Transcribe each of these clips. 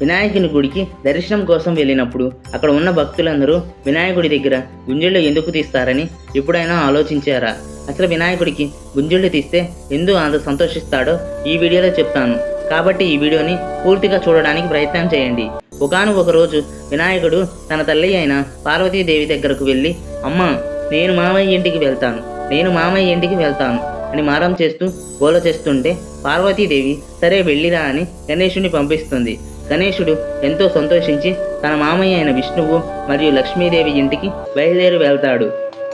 వినాయకుని గుడికి దర్శనం కోసం వెళ్ళినప్పుడు అక్కడ ఉన్న భక్తులందరూ వినాయకుడి దగ్గర గుంజళ్ళు ఎందుకు తీస్తారని ఎప్పుడైనా ఆలోచించారా? అసలు వినాయకుడికి గుంజళ్ళు తీస్తే ఎందుకు అంత సంతోషిస్తాడో ఈ వీడియోలో చెప్తాను. కాబట్టి ఈ వీడియోని పూర్తిగా చూడడానికి ప్రయత్నం చేయండి. ఒకనొక ఒక రోజు వినాయకుడు తన తల్లి అయిన పార్వతీదేవి దగ్గరకు వెళ్ళి అమ్మ నేను మామయ్య ఇంటికి వెళ్తాను. నేను మామయ్య ఇంటికి వెళ్తాను అని మారం చేస్తూ గోల చేస్తుంటే పార్వతీదేవి సరే వెళ్ళిరా అని గణేశుని పంపిస్తుంది. గణేశుడు ఎంతో సంతోషించి తన మామయ్య అయిన విష్ణువు మరియు లక్ష్మీదేవి ఇంటికి బయలుదేరి వెళ్తాడు.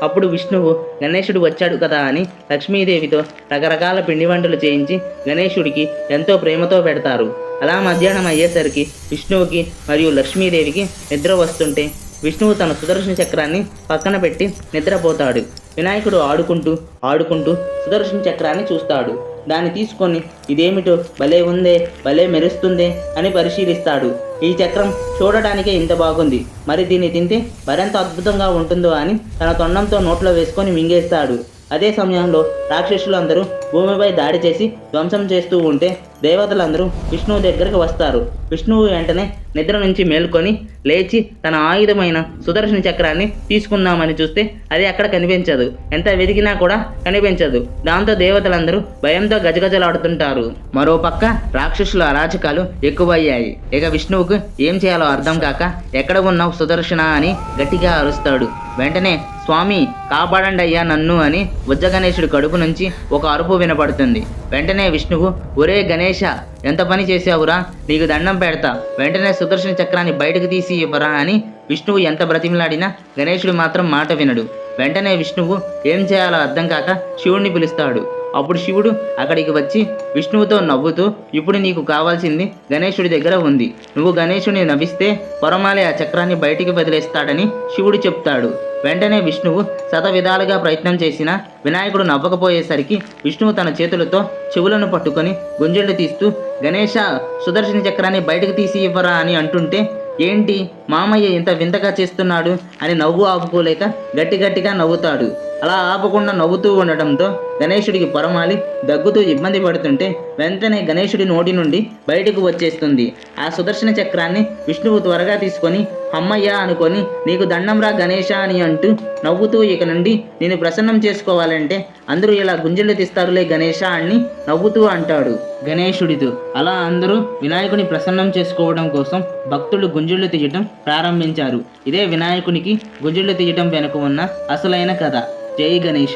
అప్పుడు విష్ణువు గణేశుడు వచ్చాడు కదా అని లక్ష్మీదేవితో రకరకాల పిండి వంటలు చేయించి గణేశుడికి ఎంతో ప్రేమతో పెడతారు. అలా మధ్యాహ్నం అయ్యేసరికి విష్ణువుకి మరియు లక్ష్మీదేవికి నిద్ర వస్తుంటే విష్ణువు తన సుదర్శన చక్రాన్ని పక్కన పెట్టి నిద్రపోతాడు. వినాయకుడు ఆడుకుంటూ ఆడుకుంటూ సుదర్శన చక్రాన్ని చూస్తాడు. దాన్ని తీసుకొని ఇదేమిటో? భలే ఉందే భలే మెరుస్తుందే అని పరిశీలిస్తాడు. ఈ చక్రం చూడడానికే ఇంత బాగుంది. మరి దీన్ని తింటే మరెంత అద్భుతంగా ఉంటుందో అని తన తొండంతో నోట్లో వేసుకొని మింగేస్తాడు. అదే సమయంలో రాక్షసులందరూ భూమిపై దాడి చేసి ధ్వంసం చేస్తూ ఉంటే దేవతలందరూ విష్ణువు దగ్గరికి వస్తారు. విష్ణువు వెంటనే నిద్ర నుంచి మేల్కొని లేచి తన ఆయుధమైన సుదర్శన చక్రాన్ని తీసుకుందామని చూస్తే అది అక్కడ కనిపించదు. ఎంత వెతికినా కూడా కనిపించదు. దాంతో దేవతలందరూ భయంతో గజగజలాడుతుంటారు. మరో పక్క రాక్షసుల అరాచకాలు ఎక్కువయ్యాయి. ఇక విష్ణువుకు ఏం చేయాలో అర్థం కాక ఎక్కడ ఉన్నావు సుదర్శన అని గట్టిగా అరుస్తాడు. వెంటనే స్వామి కాపాడండి అయ్యా నన్ను అని బుజ్జగణేశుడి కడుపు నుంచి ఒక అరుపు వినపడుతుంది. వెంటనే విష్ణువు ఒరే గణేష ఎంత పని చేసావురా నీకు దండం పెడతా. వెంటనే సుదర్శన చక్రాన్ని బయటకు తీసి ఇవ్వరా అని విష్ణువు ఎంత బ్రతిమలాడినా గణేశుడు మాత్రం మాట వినడు. వెంటనే విష్ణువు ఏం చేయాలో అర్థం కాక శివుణ్ణి పిలుస్తాడు. అప్పుడు శివుడు అక్కడికి వచ్చి విష్ణువుతో నవ్వుతూ ఇప్పుడు నీకు కావాల్సింది గణేశుడి దగ్గర ఉంది. నువ్వు గణేశుని నవ్విస్తే పొరమాలి ఆ చక్రాన్ని బయటికి వదిలేస్తాడని శివుడు చెప్తాడు. వెంటనే విష్ణువు శత విధాలుగా ప్రయత్నం చేసినా వినాయకుడు నవ్వకపోయేసరికి విష్ణువు తన చేతులతో చెవులను పట్టుకొని గుంజళ్ళు తీస్తూ గణేష సుదర్శన చక్రాన్ని బయటకు తీసి ఇవ్వరా అని అంటుంటే ఏంటి మామయ్య ఇంత వింతగా చేస్తున్నాడు అని నవ్వు ఆపుకోలేక గట్టి గట్టిగా నవ్వుతాడు. అలా ఆపకుండా నవ్వుతూ ఉండటంతో గణేశుడికి పొరమాలి దగ్గుతూ ఇబ్బంది పడుతుంటే వెంటనే గణేశుడి నోటి నుండి బయటకు వచ్చేస్తుంది. ఆ సుదర్శన చక్రాన్ని విష్ణువు త్వరగా తీసుకొని అమ్మయ్య అనుకొని నీకు దండంరా గణేష అని అంటూ నవ్వుతూ ఇక నుండి నేను ప్రసన్నం చేసుకోవాలంటే అందరూ ఇలా గుంజలు తీస్తారులే గణేష అని నవ్వుతూ అంటాడు గణేశుడితో. అలా అందరూ వినాయకుని ప్రసన్నం చేసుకోవడం కోసం భక్తులు గుంజుళ్ళు తీయటం ప్రారంభించారు. ఇదే వినాయకునికి గుంజుళ్ళు తీయటం వెనుక ఉన్న అసలైన కథ. జై గణేష